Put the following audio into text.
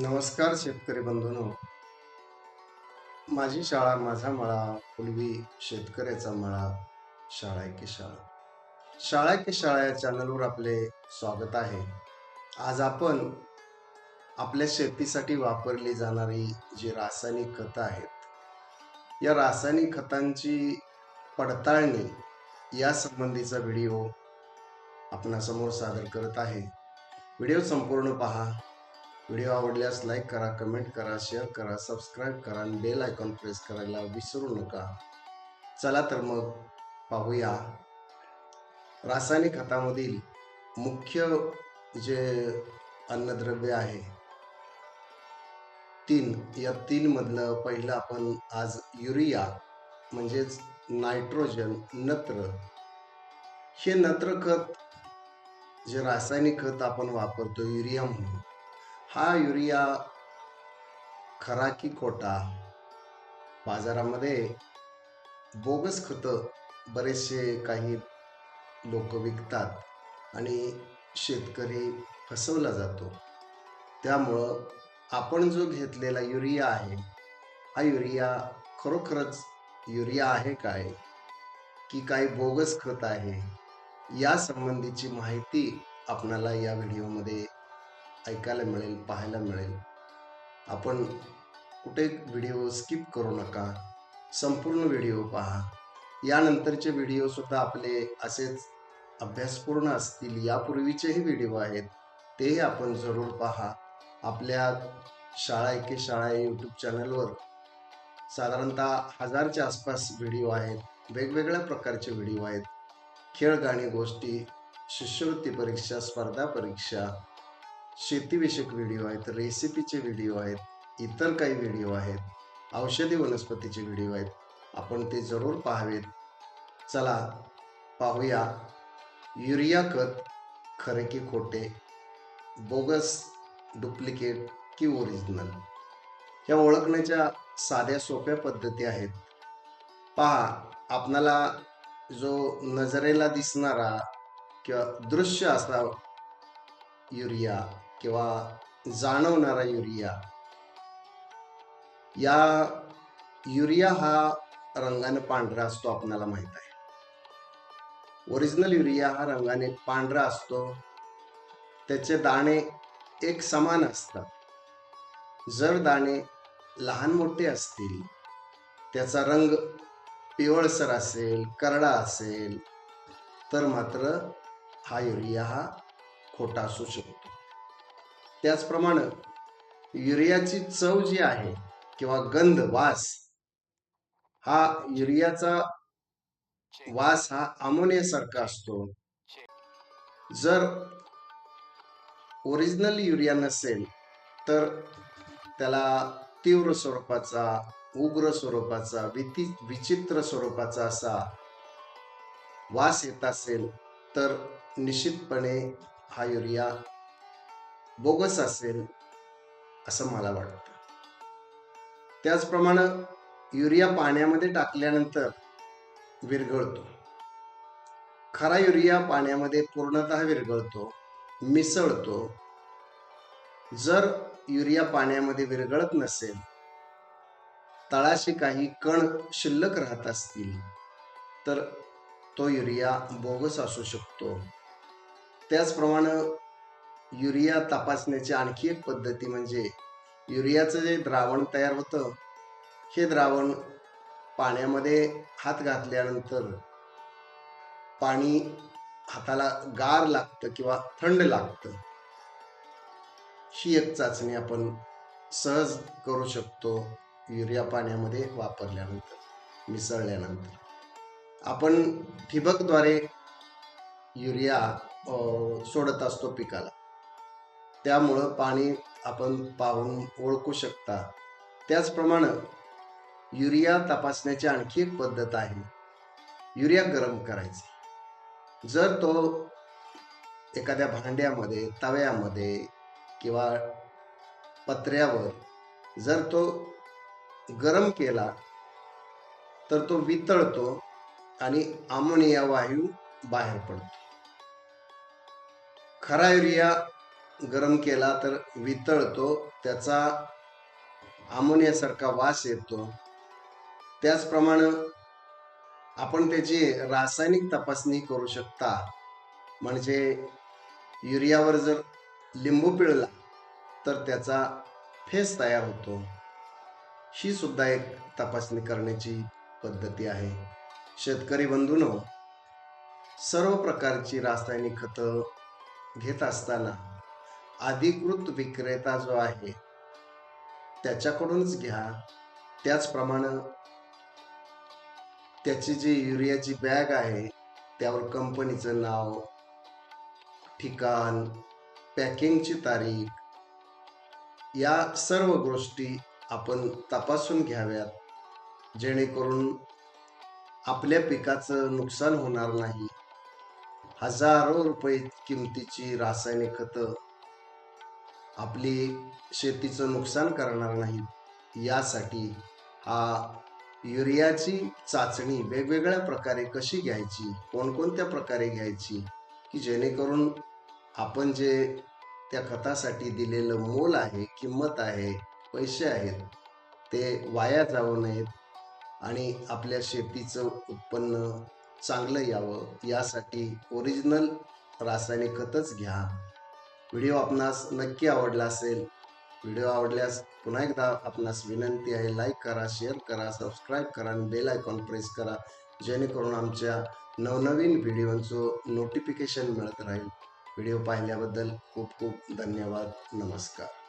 नमस्कार शेतकरी बंधूंनो. माझी शाळा माझा मळा पूर्वी शेतकऱ्याचा मळा शाळा की शाळा. शाळा की शाळा या चॅनलवर आपले स्वागत आहे. आज आपण आपल्या शेतीसाठी वापरली जाणारी जी रासायनिक खतं आहेत या रासायनिक खतांची पडताळणी या संबंधीचा व्हिडिओ आपणासमोर सादर करत आहे. व्हिडिओ संपूर्ण पहा. व्हिडिओ आवडल्यास लाईक करा कमेंट करा शेअर करा सबस्क्राईब करा आणि बेल आयकॉन प्रेस करायला विसरू नका. चला तर मग पाहूया. रासायनिक खतामधील मुख्य जे अन्नद्रव्य आहे तीन. या तीनमधलं पहिलं आपण आज युरिया म्हणजेच नायट्रोजन नत्र. हे नत्र खत जे रासायनिक खत आपण वापरतो युरिया म्हणून. हा युरिया खरा की खोटा बाजारामध्ये बोगस खतं बरेचसे काही लोक विकतात आणि शेतकरी फसवला जातो. त्यामुळं आपण जो घेतलेला युरिया आहे हा युरिया खरोखरच युरिया आहे काय? की काही बोगस खत आहे? या संबंधीची माहिती आपणाला या व्हिडिओमध्ये ऐकायला मिळेल पाहायला मिळेल. आपण कुठे व्हिडिओ स्किप करू नका. संपूर्ण व्हिडिओ पहा. यानंतरचे व्हिडिओसुद्धा आपले असेच अभ्यासपूर्ण असतील यापूर्वीचेही व्हिडिओ आहेत तेही आपण जरूर पहा. आपल्या शाळा एके शाळा यूट्यूब चॅनलवर साधारणतः हजारच्या आसपास व्हिडिओ आहेत वेगवेगळ्या प्रकारचे व्हिडिओ आहेत. खेळ गाणी गोष्टी शिष्यवृत्ती परीक्षा स्पर्धा परीक्षा शेतीविषयक व्हिडिओ आहेत रेसिपीचे व्हिडिओ आहेत इतर काही व्हिडिओ आहेत औषधी वनस्पतीचे व्हिडिओ आहेत आपण ते जरूर पाहावेत. चला पाहूया. युरिया खत खरे की खोटे बोगस डुप्लिकेट की ओरिजिनल. ह्या ओळखण्याच्या साध्या सोप्या पद्धती आहेत. पहा आपणाला जो नजरेला दिसणारा किंवा दृश्य असा युरिया किंवा जाणवणारा युरिया. या युरिया हा रंगाने पांढरा असतो आपणाला माहीत आहे. ओरिजिनल युरिया हा रंगाने पांढरा असतो. त्याचे दाणे एक समान असतात. जर दाणे लहान मोठे असतील त्याचा रंग पिवळसर असेल करडा असेल तर मात्र हा युरिया हा खोटा असू शकतो. त्याचप्रमाणे युरियाची चव जी आहे किंवा गंध वास हा युरियाचा वास हा अमोनियासारखा असतो. जर ओरिजिनल युरिया नसेल तर त्याला तीव्र स्वरूपाचा उग्र स्वरूपाचा विती विचित्र स्वरूपाचा असा वास येत असेल तर निश्चितपणे हा युरिया बोगस असेल असं मला वाटतं. त्याचप्रमाणे युरिया पाण्यामध्ये टाकल्यानंतर विरघळतो. खरा युरिया पाण्यामध्ये पूर्णतः विरघळतो मिसळतो. जर युरिया पाण्यामध्ये विरघळत नसेल तळाशी काही कण शिल्लक राहत असतील तर तो युरिया बोगस असू शकतो. त्याचप्रमाणे युरिया तपासण्याची आणखी एक पद्धती म्हणजे युरियाचं जे द्रावण तयार होतं हे द्रावण पाण्यामध्ये हात घातल्यानंतर पाणी हाताला गार लागतं किंवा थंड लागतं. ही एक चाचणी आपण सहज करू शकतो युरिया पाण्यामध्ये वापरल्यानंतर मिसळल्यानंतर. आपण ठिबकद्वारे युरिया सोडत असतो पिकाला. त्यामुळं पाणी आपण पाहून ओळखू शकता. त्याचप्रमाणे युरिया तपासण्याची आणखी एक पद्धत आहे. युरिया गरम करायचे. जर तो एखाद्या भांड्यामध्ये तव्यामध्ये किंवा पत्र्यावर जर तो गरम केला तर तो वितळतो आणि अमोनिया वायू बाहेर पडतो. खरा युरिया गरम केला तर वितळतो त्याचा अमोनियासारखा वास येतो. त्याचप्रमाणे आपण त्याची रासायनिक तपासणी करू शकता. म्हणजे युरियावर जर लिंबू पिळला तर त्याचा फेस तयार होतो. ही सुद्धा एक तपासणी करण्याची पद्धती आहे. शेतकरी बंधूंनो सर्व प्रकारची रासायनिक खतं घेत असताना अधिकृत विक्रेता जो आहे त्याच्याकडूनच घ्या. त्याचप्रमाणे त्याची जी युरियाची बॅग आहे त्यावर कंपनीचं नाव ठिकाण पॅकिंगची तारीख या सर्व गोष्टी आपण तपासून घ्याव्यात जेणेकरून आपल्या पिकाचं नुकसान होणार नाही. हजारो रुपये किमतीची रासायनिक खतं आपली शेतीचं नुकसान करणार नाही यासाठी हा युरियाची चाचणी वेगवेगळ्या प्रकारे कशी घ्यायची कोणकोणत्या प्रकारे घ्यायची की जेणेकरून आपण जे त्या खतासाठी दिलेलं मोल आहे किंमत आहे पैसे आहेत ते वाया जाऊ नयेत आणि आपल्या शेतीचं उत्पन्न चांगलं यावं यासाठी ओरिजिनल रासायनिक खतच घ्या. व्हिडिओ आपणास नक्की आवडला असेल व्हिडिओ आवडल्यास पुन्हा एकदा आपणास विनंती आहे लाईक करा शेअर करा सबस्क्राईब करा आणि बेल आयकॉन प्रेस करा जेणेकरून आमच्या नवनवीन व्हिडिओंचं नोटिफिकेशन मिळत राहील. व्हिडिओ पाहिल्याबद्दल खूप खूप धन्यवाद. नमस्कार.